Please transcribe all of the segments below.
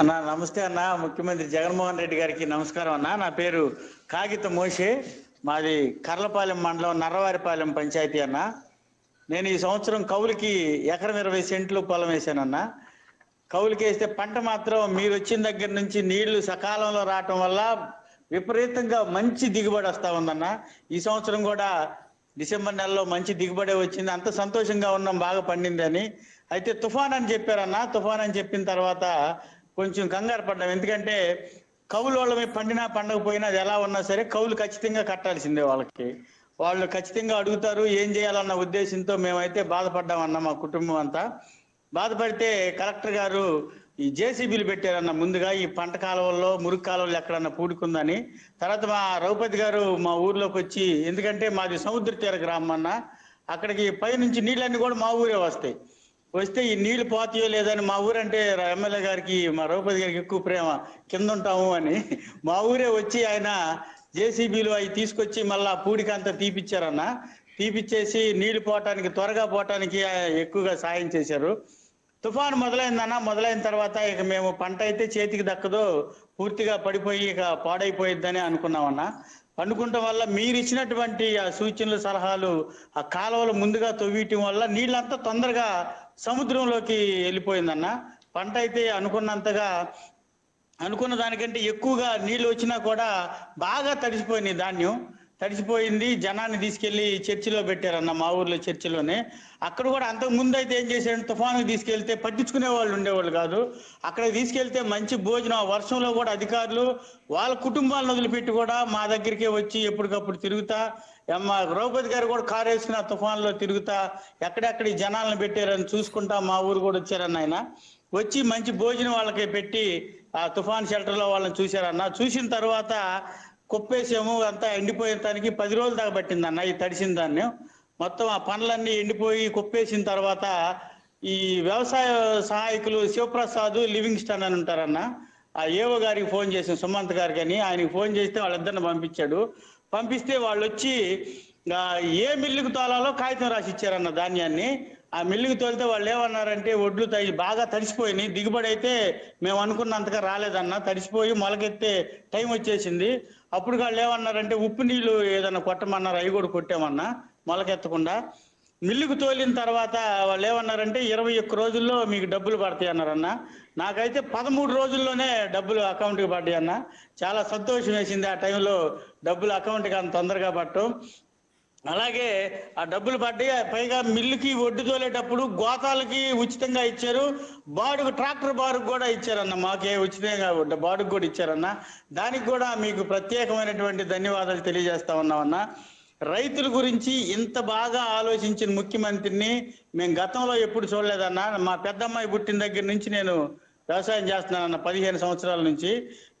అన్న నమస్తే అన్న ముఖ్యమంత్రి జగన్మోహన్ రెడ్డి గారికి నమస్కారం అన్న. నా పేరు కాగిత మోషే. మాది కర్లపాలెం మండలం నర్రవారిపాలెం పంచాయతీ అన్న. నేను ఈ సంవత్సరం కౌలుకి ఎకరం ఇరవై సెంట్లు పొలం వేశానన్న కౌలుకి వేస్తే పంట మాత్రం మీరు వచ్చిన దగ్గర నుంచి నీళ్ళు సకాలంలో రావటం వల్ల విపరీతంగా మంచి దిగుబడి వస్తా ఉందన్న. ఈ సంవత్సరం కూడా డిసెంబర్ నెలలో మంచి దిగుబడి వచ్చింది. అంత సంతోషంగా ఉన్నాం బాగా పండింది అని అయితే తుఫాన్ అని చెప్పారన్న. తుఫాన్ అని చెప్పిన తర్వాత కొంచెం కంగారు పడ్డాం. ఎందుకంటే కౌలు వాళ్ళ మీద పండినా పండకపోయినా అది ఎలా ఉన్నా సరే కౌలు ఖచ్చితంగా కట్టాల్సిందే వాళ్ళకి. వాళ్ళు ఖచ్చితంగా అడుగుతారు ఏం చేయాలన్న ఉద్దేశంతో మేమైతే బాధపడ్డామన్న మా కుటుంబం అంతా. బాధపడితే కలెక్టర్ గారు ఈ జేసీబీలు పెట్టారన్న ముందుగా ఈ పంట కాలువల్లో మురుగు కాలువలు ఎక్కడన్నా పూడుకుందని. తర్వాత మా రఘుపతి గారు మా ఊర్లోకి వచ్చి ఎందుకంటే మాది సముద్ర తీర గ్రామం అన్న అక్కడికి పైనుంచి నీళ్ళన్నీ కూడా మా ఊరే వస్తాయి. వస్తే ఈ నీళ్ళు పోతాయో లేదని మా ఊరంటే ఎమ్మెల్యే గారికి మా రఘుపతి గారికి ఎక్కువ ప్రేమ. కింద ఉంటాము అని. మా ఊరే వచ్చి ఆయన జేసీబీలు అవి తీసుకొచ్చి మళ్ళా పూడికంతా తీపిచ్చారన్న. తీపిచ్చేసి నీళ్ళు పోవటానికి త్వరగా పోవటానికి ఎక్కువగా సాయం చేశారు. తుఫాను మొదలైందన్న మొదలైన తర్వాత ఇక మేము పంట అయితే చేతికి దక్కదో పూర్తిగా పడిపోయి ఇక పాడైపోయిద్దని అనుకున్నామన్న. అనుకుంటాం వల్ల మీరు ఇచ్చినటువంటి ఆ సూచనలు సలహాలు ఆ కాలువలు ముందుగా తవ్వియటం వల్ల నీళ్ళంతా తొందరగా సముద్రంలోకి వెళ్ళిపోయిందన్న. పంట అయితే అనుకున్నంతగా అనుకున్న దానికంటే ఎక్కువగా నీళ్ళు వచ్చినా కూడా బాగా తడిసిపోయినాయి ధాన్యం. తడిసిపోయింది జనాన్ని తీసుకెళ్ళి చర్చిలో పెట్టారన్న మా ఊర్లో చర్చిలోనే. అక్కడ కూడా అంతకు ముందు అయితే ఏం చేశాడు తుఫాను తీసుకెళ్తే పట్టించుకునే వాళ్ళు ఉండేవాళ్ళు కాదు. అక్కడ తీసుకెళ్తే మంచి భోజనం వర్షంలో కూడా అధికారులు వాళ్ళ కుటుంబాలను వదిలిపెట్టి కూడా మా దగ్గరికే వచ్చి ఎప్పటికప్పుడు తిరుగుతా. అమ్మ ద్రౌపది గారు కూడా కారు వేసుకున్న తుఫాన్లో తిరుగుతా. ఎక్కడెక్కడ జనాలను పెట్టారని చూసుకుంటా మా ఊరు కూడా వచ్చారన్న ఆయన. వచ్చి మంచి భోజనం వాళ్ళకి పెట్టి ఆ తుఫాన్ షెల్టర్లో వాళ్ళని చూశారన్న. చూసిన తర్వాత కుప్పేసాము అంతా ఎండిపోయిన దానికి పది రోజులు దాకా పట్టింది అన్న ఈ తడిసిన దాన్ని. మొత్తం ఆ పనులన్నీ ఎండిపోయి కుప్పేసిన తర్వాత ఈ వ్యవసాయ సహాయకులు శివప్రసాద్ లివింగ్స్టన్ అని ఉంటారన్న. ఆ ఏవో గారికి ఫోన్ చేసిన సుమంత్ గారికి అని. ఆయనకి ఫోన్ చేస్తే వాళ్ళిద్దరిని పంపించాడు. పంపిస్తే వాళ్ళు వచ్చి ఏ మిల్లుకు తోలాలో కాగితం రాసి ఇచ్చారన్న ధాన్యాన్ని. ఆ మిల్లుకు తోలితే వాళ్ళు ఏమన్నారంటే ఒడ్లు తడి బాగా తడిసిపోయినాయి దిగుబడి అయితే మేము అనుకున్నంతగా రాలేదన్న. తడిసిపోయి మొలకెత్తే టైం వచ్చేసింది. అప్పుడు వాళ్ళు ఏమన్నారంటే ఉప్పు నీళ్ళు ఏదైనా కొట్టమన్నారు అవి కూడా కొట్టామన్నా మొలకెత్తకుండా మిల్లుకు తోలిన తర్వాత వాళ్ళు ఏమన్నారంటే ఇరవై ఒక్క రోజుల్లో మీకు డబ్బులు పడతాయి అన్నారన్న. నాకైతే పదమూడు రోజుల్లోనే డబ్బులు అకౌంట్కి పడ్డాయి అన్న. చాలా సంతోషం వేసింది ఆ టైంలో డబ్బులు అకౌంట్కి అంత తొందరగా పట్టడం. అలాగే ఆ డబ్బులు పడ్డాయి. పైగా మిల్లుకి ఒడ్డు తోలేటప్పుడు గోతాలకి ఉచితంగా ఇచ్చారు. బాడుకు ట్రాక్టర్ బాడుకు కూడా ఇచ్చారన్న. మాకే ఉచితంగా బాడుకు కూడా ఇచ్చారన్న. దానికి కూడా మీకు ప్రత్యేకమైనటువంటి ధన్యవాదాలు తెలియజేస్తా ఉన్నామన్నా. రైతుల గురించి ఇంత బాగా ఆలోచించిన ముఖ్యమంత్రిని మేము గతంలో ఎప్పుడు చూడలేదన్నా. మా పెద్దమ్మాయి పుట్టిన దగ్గర నుంచి నేను వ్యవసాయం చేస్తున్నానన్న పదిహేను సంవత్సరాల నుంచి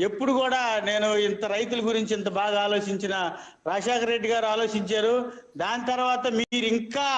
ఎప్పుడు కూడా నేను ఇంత రైతుల గురించి ఇంత బాగా ఆలోచించిన రాజశేఖర రెడ్డి గారు ఆలోచించారు. దాని తర్వాత మీరు ఇంకా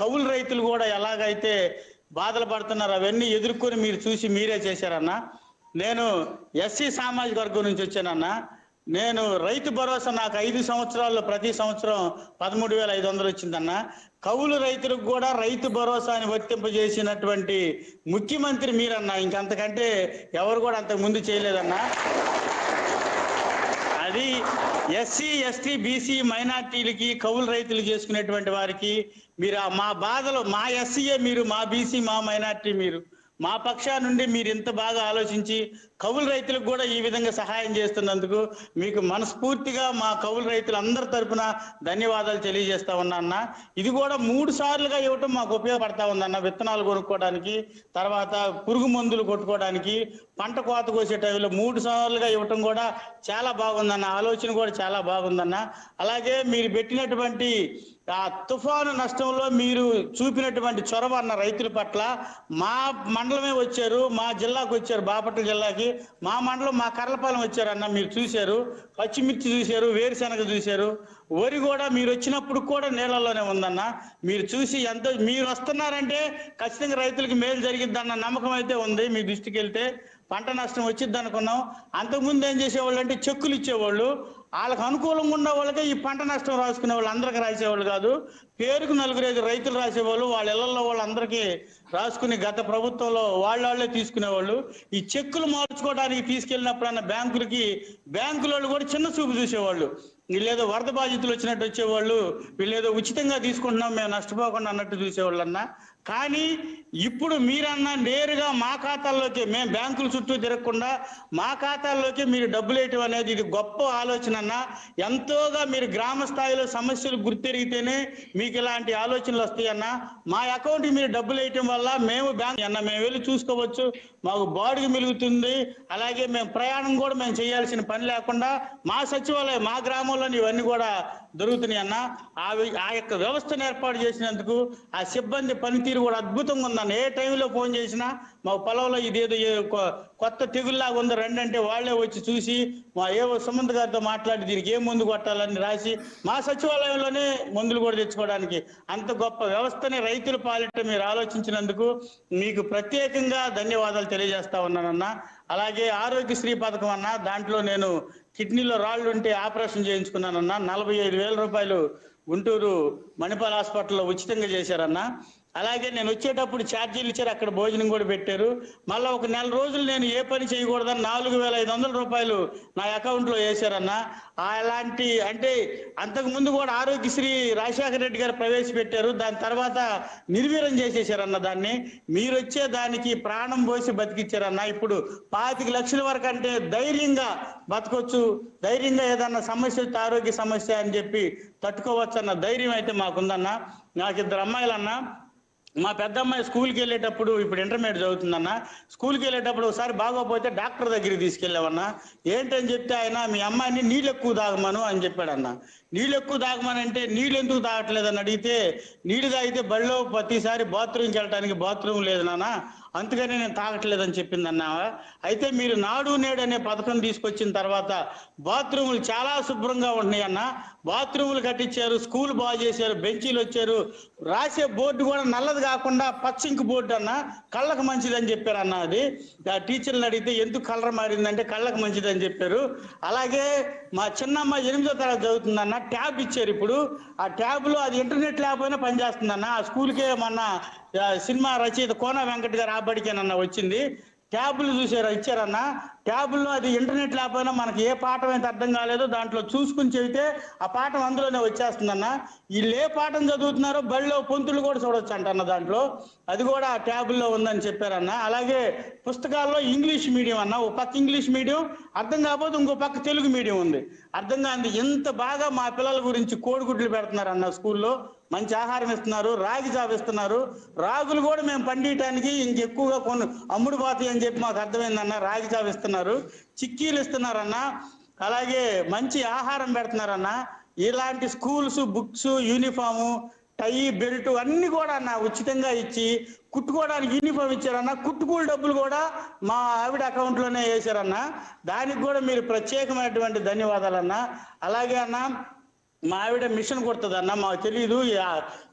కవులు కౌలు రైతులు కూడా ఎలాగైతే బాధలు పడుతున్నారు అవన్నీ ఎదుర్కొని మీరు చూసి మీరే చేశారన్న. నేను ఎస్సీ సామాజిక వర్గం నుంచి వచ్చానన్న. నేను రైతు భరోసా నాకు ఐదు సంవత్సరాల్లో ప్రతి సంవత్సరం పదమూడు వేల ఐదు వందలు వచ్చిందన్న. కౌలు రైతులకు కూడా రైతు భరోసాని వర్తింపజేసినటువంటి ముఖ్యమంత్రి మీరన్నా? ఇంకంతకంటే ఎవరు కూడా అంతకు ముందు చేయలేదన్నా? అది ఎస్సీ ఎస్టీ బీసీ మైనార్టీలకి కౌలు రైతులు చేసుకునేటువంటి వారికి మీరు మా బాధలు మా ఎస్సీయే మీరు మా బీసీ మా మైనార్టీ మీరు మా పక్షా నుండి మీరు ఇంత బాగా ఆలోచించి కౌలు రైతులకు కూడా ఈ విధంగా సహాయం చేస్తున్నందుకు మీకు మనస్ఫూర్తిగా మా కౌలు రైతులందరి తరపున ధన్యవాదాలు తెలియజేస్తా ఉన్నా అన్న. ఇది కూడా మూడు సార్లుగా ఇవ్వటం మాకు ఉపయోగపడతా ఉందన్న విత్తనాలు కొనుక్కోవడానికి తర్వాత పురుగు మందులు కొట్టుకోవడానికి పంట కోత కోసే టైంలో మూడు సార్లుగా ఇవ్వటం కూడా చాలా బాగుందన్న ఆలోచన కూడా చాలా బాగుందన్న అలాగే మీరు పెట్టినటువంటి ఆ తుఫాను నష్టంలో మీరు చూపినటువంటి చొరవ అన్న రైతుల పట్ల మా మండలమే వచ్చారు మా జిల్లాకు వచ్చారు బాపట్ల జిల్లాకి. మా మండలం మా కర్లపాలెం వచ్చారన్న మీరు చూశారు పచ్చిమిర్చి చూశారు వేరుశనగ చూశారు. వరి కూడా మీరు వచ్చినప్పుడు కూడా నీళ్ళలోనే ఉందన్న. మీరు చూసి ఎంత మీరు వస్తున్నారంటే ఖచ్చితంగా రైతులకు మేలు జరిగిద్దన్న నమ్మకం అయితే ఉంది మీ దృష్టికి వెళ్తే పంట నష్టం వచ్చింది అనుకున్నాం అంతకుముందు ఏం చేసేవాళ్ళు అంటే చెక్కులు ఇచ్చేవాళ్ళు. వాళ్ళకి అనుకూలంగా ఉన్న వాళ్ళకే ఈ పంట నష్టం రాసుకునే వాళ్ళు అందరికి రాసేవాళ్ళు కాదు. పేరుకు నలుగురు ఐదు రైతులు రాసేవాళ్ళు వాళ్ళ ఇళ్ళలో వాళ్ళందరికీ రాసుకుని గత ప్రభుత్వంలో వాళ్ళ వాళ్ళే తీసుకునేవాళ్ళు. ఈ చెక్కులు మార్చుకోవడానికి తీసుకెళ్ళినప్పుడన్నా బ్యాంకులకి బ్యాంకుల వాళ్ళు కూడా చిన్న చూపు చూసేవాళ్ళు. వీళ్ళేదో వరద బాధితులు వచ్చినట్టు వచ్చేవాళ్ళు వీళ్ళేదో ఉచితంగా తీసుకుంటున్నాం మేము నష్టపోకుండా అన్నట్టు చూసేవాళ్ళు అన్న కానీ ఇప్పుడు మీరన్నా నేరుగా మా ఖాతాల్లోకి మేము బ్యాంకుల చుట్టూ తిరగకుండా మా ఖాతాల్లోకి మీరు డబ్బులు వేయటం అనేది ఇది గొప్ప ఆలోచన అన్న ఎంతోగా మీరు గ్రామ స్థాయిలో సమస్యలు గుర్తెరిగితేనే మీకు ఇలాంటి ఆలోచనలు వస్తాయన్న మా అకౌంట్కి మీరు డబ్బులు వేయటం వల్ల మేము బ్యాంక్ అన్న మేము వెళ్ళి చూసుకోవచ్చు మాకు బాడీ మిలుగుతుంది అలాగే మేము ప్రయాణం కూడా మేము చేయాల్సిన పని లేకుండా మా సచివాలయం మా గ్రామంలోని ఇవన్నీ కూడా దొరుకుతున్నాయి అన్న ఆ ఆ యొక్క వ్యవస్థను ఏర్పాటు చేసినందుకు ఆ సిబ్బంది పనితీరు కూడా అద్భుతంగా ఉందన్న ఏ టైంలో ఫోన్ చేసినా మా పొలంలో ఇదేదో కొత్త తెగుల్లాగా ఉంది రండి అంటే వాళ్ళే వచ్చి చూసి మా ఏవో సుమంత్ గారితో మాట్లాడి దీనికి ఏ మందు కొట్టాలని రాసి మా సచివాలయంలోనే మందులు కూడా తెచ్చుకోవడానికి అంత గొప్ప వ్యవస్థని రైతుల పాలిట మీరు ఆలోచించినందుకు మీకు ప్రత్యేకంగా ధన్యవాదాలు తెలియజేస్తా ఉన్నానన్న. అలాగే ఆరోగ్యశ్రీ పథకం అన్న దాంట్లో నేను కిడ్నీలో రాళ్ళు ఉంటే ఆపరేషన్ చేయించుకున్నానన్న. నలభై ఐదు వేల రూపాయలు గుంటూరు మణిపాల్ హాస్పిటల్లో ఉచితంగా చేశారన్న. అలాగే నేను వచ్చేటప్పుడు ఛార్జీలు ఇచ్చారు అక్కడ భోజనం కూడా పెట్టారు. మళ్ళీ ఒక నెల రోజులు నేను ఏ పని చేయకూడదని నాలుగు వేల ఐదు వందల రూపాయలు నా అకౌంట్లో వేశారన్న. అలాంటి అంటే అంతకు ముందు కూడా ఆరోగ్యశ్రీ రాజశేఖర రెడ్డి గారు ప్రవేశపెట్టారు దాని తర్వాత నిర్వీర్యం చేసేసారన్న దాన్ని. మీరు వచ్చే దానికి ప్రాణం పోసి బతికిచ్చారన్న. ఇప్పుడు పాతిక లక్షల వరకు అంటే ధైర్యంగా బతకొచ్చు ధైర్యంగా ఏదన్నా సమస్య వస్తే ఆరోగ్య సమస్య అని చెప్పి తట్టుకోవచ్చు అన్న ధైర్యం అయితే మాకుందన్న. నాకు ఇద్దరు అమ్మాయిలన్నా మా పెద్దమ్మాయి స్కూల్కి వెళ్ళేటప్పుడు ఇప్పుడు ఇంటర్మీడియట్ చదువుతుందన్న స్కూల్కి వెళ్ళేటప్పుడు ఒకసారి బాగోపోతే డాక్టర్ దగ్గరికి తీసుకెళ్ళామన్నా ఏంటని చెప్తే ఆయన మీ అమ్మాయిని నీళ్ళు ఎక్కువ తాగమను అని చెప్పాడన్న. నీళ్ళు ఎక్కువ తాగమనంటే నీళ్ళు ఎందుకు తాగట్లేదని అడిగితే నీళ్ళు తాగితే బడిలో ప్రతిసారి బాత్రూమ్కి వెళ్ళడానికి బాత్రూమ్ లేదు నాన్న. అందుకని నేను తాగట్లేదని చెప్పింది అన్నావా అయితే మీరు నాడు నేడు అనే పథకం తీసుకొచ్చిన తర్వాత బాత్రూములు చాలా శుభ్రంగా ఉంటున్నాయి అన్న. బాత్రూములు కట్టించారు స్కూల్ బాగు చేశారు బెంచీలు వచ్చారు. రాసే బోర్డు కూడా నల్లది కాకుండా పచ్చింక్ బోర్డు అన్న. కళ్ళకు మంచిదని చెప్పారు అన్న అది. ఆ టీచర్ని అడిగితే ఎందుకు కలర్ మారిందంటే కళ్ళకు మంచిదని చెప్పారు. అలాగే మా చిన్నమ్మ ఎనిమిదో తరగతి చదువుతుందన్న ట్యాబ్ ఇచ్చారు ఇప్పుడు. ఆ ట్యాబ్లో అది ఇంటర్నెట్ లేకపోయినా పనిచేస్తుందన్న. ఆ స్కూల్కే మొన్న సినిమా రచయిత కోన వెంకట్ గారు ఆ వచ్చింది. ట్యాబులు చూసారా? ఇచ్చారన్న. ట్యాబుల్లో అది ఇంటర్నెట్ లేకపోయినా మనకి ఏ పాఠం అయితే అర్థం కాలేదో దాంట్లో చూసుకుని చెబితే ఆ పాఠం అందులోనే వచ్చేస్తుందన్న. వీళ్ళు ఏ పాఠం చదువుతున్నారో బడిలో పొంతులు కూడా చూడొచ్చు అంటన్న దాంట్లో. అది కూడా ఆ ట్యాబుల్లో ఉందని చెప్పారన్న. అలాగే పుస్తకాల్లో ఇంగ్లీష్ మీడియం అన్న. ఒక పక్క ఇంగ్లీష్ మీడియం అర్థం కాకపోతే ఇంకో పక్క తెలుగు మీడియం ఉంది. అర్థం కాదు ఎంత బాగా మా పిల్లల గురించి కోడిగుడ్లు పెడుతున్నారన్న స్కూల్లో. మంచి ఆహారం ఇస్తున్నారు రాగి జాబ్ ఇస్తున్నారు. రాగులు కూడా మేము పండియటానికి ఇంకెక్కువగా కొన్ని అమ్ముడు పోతాయి అని చెప్పి మాకు అర్థమైందన్న రాగి జాబ్ ఇస్తున్నారు. చిక్కీలు ఇస్తున్నారన్న అలాగే మంచి ఆహారం పెడుతున్నారన్న ఇలాంటి schools books uniform tie belt అన్ని కూడా అన్న ఉచితంగా ఇచ్చి కుట్టుకోవడానికి యూనిఫామ్ ఇచ్చారన్న కుట్టుకూలు డబ్బులు కూడా మా ఆవిడ అకౌంట్లోనే వేశారన్న. దానికి కూడా మీరు ప్రత్యేకమైనటువంటి ధన్యవాదాలన్న. అలాగే అన్న మా ఆవిడ మిషన్ కొడుతుందన్న మాకు తెలియదు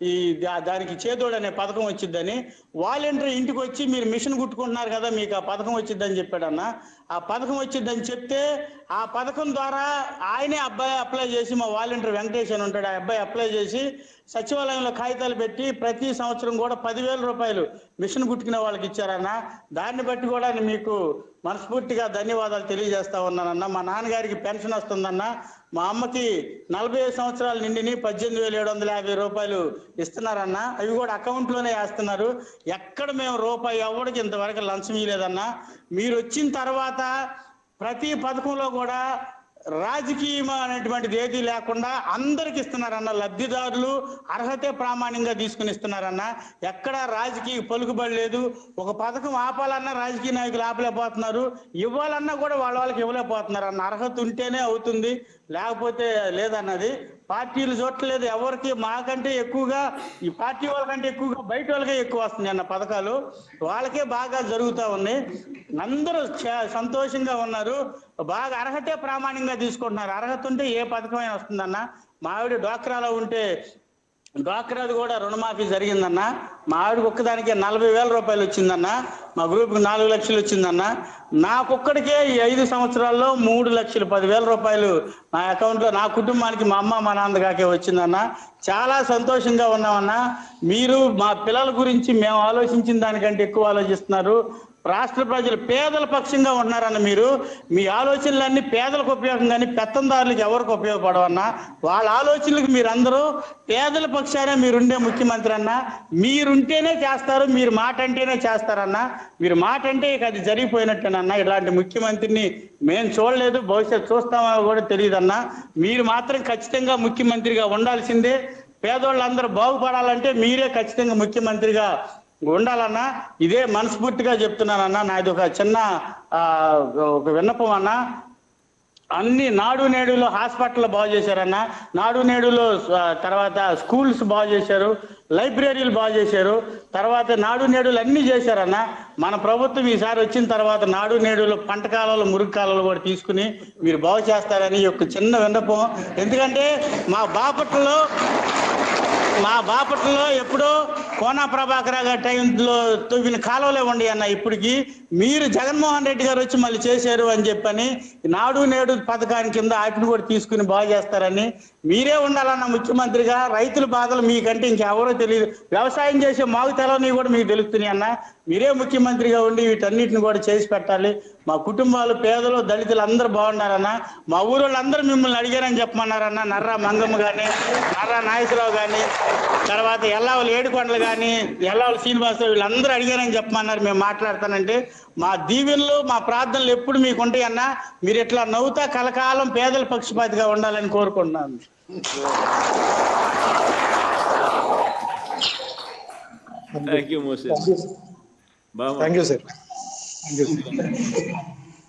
ఈ- దానికి చేదోడు అనే పథకం వచ్చిద్దని వాలంటీర్ ఇంటికి వచ్చి మీరు మిషన్ కుట్టుకుంటున్నారు కదా మీకు ఆ పథకం వచ్చిద్దని చెప్పాడన్న. ఆ పథకం వచ్చిద్దని చెప్తే ఆ పథకం ద్వారా ఆయనే అబ్బాయి అప్లై చేసి మా వాలంటీర్ వెంకటేష్ అని ఉంటాడు ఆ అబ్బాయి అప్లై చేసి సచివాలయంలో కాగితాలు పెట్టి ప్రతి సంవత్సరం కూడా పదివేల రూపాయలు మిషన్ కుట్టుకునే వాళ్ళకి ఇచ్చారన్న. దాన్ని బట్టి కూడా మీకు మనస్ఫూర్తిగా ధన్యవాదాలు తెలియజేస్తా ఉన్నానన్న. మా నాన్నగారికి పెన్షన్ వస్తుందన్న. మా అమ్మకి నలభై ఐదు సంవత్సరాలు నిండిని పద్దెనిమిది వేల ఏడు వందల యాభై రూపాయలు ఇస్తున్నారన్న. అవి కూడా అకౌంట్లోనే వేస్తున్నారు. ఎక్కడ మేము రూపాయి ఎవరికి ఇంతవరకు లంచం ఇవ్వలేదన్న. మీరు వచ్చిన తర్వాత ప్రతి పథకంలో కూడా రాజకీయం అనేటువంటిది ఏది లేకుండా అందరికి ఇస్తున్నారన్న లబ్ధిదారులు అర్హతే ప్రామాణికంగా తీసుకుని ఇస్తున్నారన్న ఎక్కడ రాజకీయ పలుకుబడి లేదు. ఒక పథకం ఆపాలన్నా రాజకీయ నాయకులు ఆపలేకపోతున్నారు. ఇవ్వాలన్నా కూడా వాళ్ళ వాళ్ళకి ఇవ్వలేకపోతున్నారు అన్న అర్హత ఉంటేనే అవుతుంది. లేకపోతే లేదన్నది. పార్టీలు చూడట్లేదు. ఎవరికి మాకంటే ఎక్కువగా ఈ పార్టీ వాళ్ళకంటే ఎక్కువగా బయట వాళ్ళకే ఎక్కువ వస్తుంది అన్న పథకాలు. వాళ్ళకే బాగా జరుగుతూ ఉన్నాయి. అందరూ సంతోషంగా ఉన్నారు. బాగా అర్హతే ప్రామాణికంగా తీసుకుంటున్నారు. అర్హత ఉంటే ఏ పథకమైనా వస్తుందన్న. మావిడ డ్వాక్రాలో ఉంటే డ్వాక్రాది కూడా రుణమాఫీ జరిగిందన్న. మా ఆవిడకి ఒక్కదానికే నలభై వేల రూపాయలు వచ్చిందన్న. మా గ్రూప్కి నాలుగు లక్షలు వచ్చిందన్న. నాకొక్కడికే ఈ ఐదు సంవత్సరాల్లో మూడు లక్షలు పదివేల రూపాయలు నా అకౌంట్లో నా కుటుంబానికి మా అమ్మ మా నాన్న కాకే వచ్చిందన్న. చాలా సంతోషంగా ఉన్నామన్న. మీరు మా పిల్లల గురించి మేము ఆలోచించిన దానికంటే ఎక్కువ ఆలోచిస్తున్నారు. రాష్ట్ర ప్రజలు పేదల పక్షంగా ఉన్నారన్న మీరు మీ ఆలోచనలన్నీ పేదలకు ఉపయోగం కానీ పెత్తందారులకు ఎవరికి ఉపయోగపడవన్నా వాళ్ళ ఆలోచనలకు మీరందరూ పేదల పక్షానే మీరుండే ముఖ్యమంత్రి అన్న మీరుంటేనే చేస్తారు మీరు మాట అంటేనే చేస్తారన్న మీరు మాట అంటే ఇక అది జరిగిపోయినట్టేనన్న ఇలాంటి ముఖ్యమంత్రిని మేము చూడలేదు భవిష్యత్ చూస్తామో కూడా తెలియదన్నా మీరు మాత్రం ఖచ్చితంగా ముఖ్యమంత్రిగా ఉండాల్సిందే. పేదోళ్ళందరూ బాగుపడాలంటే మీరే ఖచ్చితంగా ముఖ్యమంత్రిగా ఉండాలన్నా ఇదే మనస్ఫూర్తిగా చెప్తున్నానన్నా నాది ఒక చిన్న ఒక విన్నపం అన్నా. అన్ని నాడు నేడులో హాస్పిటల్ బాగు చేశారన్న నాడు నేడులో తర్వాత స్కూల్స్ బాగు చేశారు లైబ్రరీలు బాగు చేశారు తర్వాత నాడు నేడులు అన్ని చేశారన్న మన ప్రభుత్వం ఈసారి వచ్చిన తర్వాత నాడు నేడులో పంట కాలాలు మురుగు కాలాలు కూడా తీసుకుని మీరు బాగు చేస్తారని ఒక చిన్న విన్నపం. ఎందుకంటే మా బాపట్లలో మా బాపట్లలో ఎప్పుడో కోనా ప్రభాకర్ గారి టైంలో తవ్విన కాలువలే ఉండి అన్న ఇప్పటికి మీరు జగన్మోహన్ రెడ్డి గారు వచ్చి మళ్ళీ చేశారు అని చెప్పని నాడు నేడు పథకాన్ని కింద వాటిని కూడా తీసుకుని బాగు చేస్తారని మీరే ఉండాలన్న ముఖ్యమంత్రిగా రైతుల బాధలు మీకంటే ఇంకెవరో తెలియదు. వ్యవసాయం చేసే మాకు తెలవని కూడా మీకు తెలుస్తున్నాయి అన్న. మీరే ముఖ్యమంత్రిగా ఉండి వీటన్నిటిని కూడా చేసి పెట్టాలి. మా కుటుంబాలు పేదలు దళితులు అందరూ బాగున్నారన్న మా ఊరోళ్ళందరూ మిమ్మల్ని అడిగారని చెప్పమన్నారన్న నర్రా మంగమ్మ కానీ నర్రా నాగేశ్వరరావు కానీ తర్వాత ఎల్లావులు ఏడుకొండలు కానీ ఎల్లావులు శ్రీనివాసరావు వీళ్ళందరూ అడిగారని చెప్పమన్నారు మేము మాట్లాడతానంటే మా దీవెనలు మా ప్రార్థనలు ఎప్పుడు మీకు ఉంటాయన్న మీరు ఇట్లా నవ్వుతా కలకాలం పేదల పక్షపాతిగా ఉండాలని కోరుకుంటున్నాను. Thank you Moses thank you sir thank you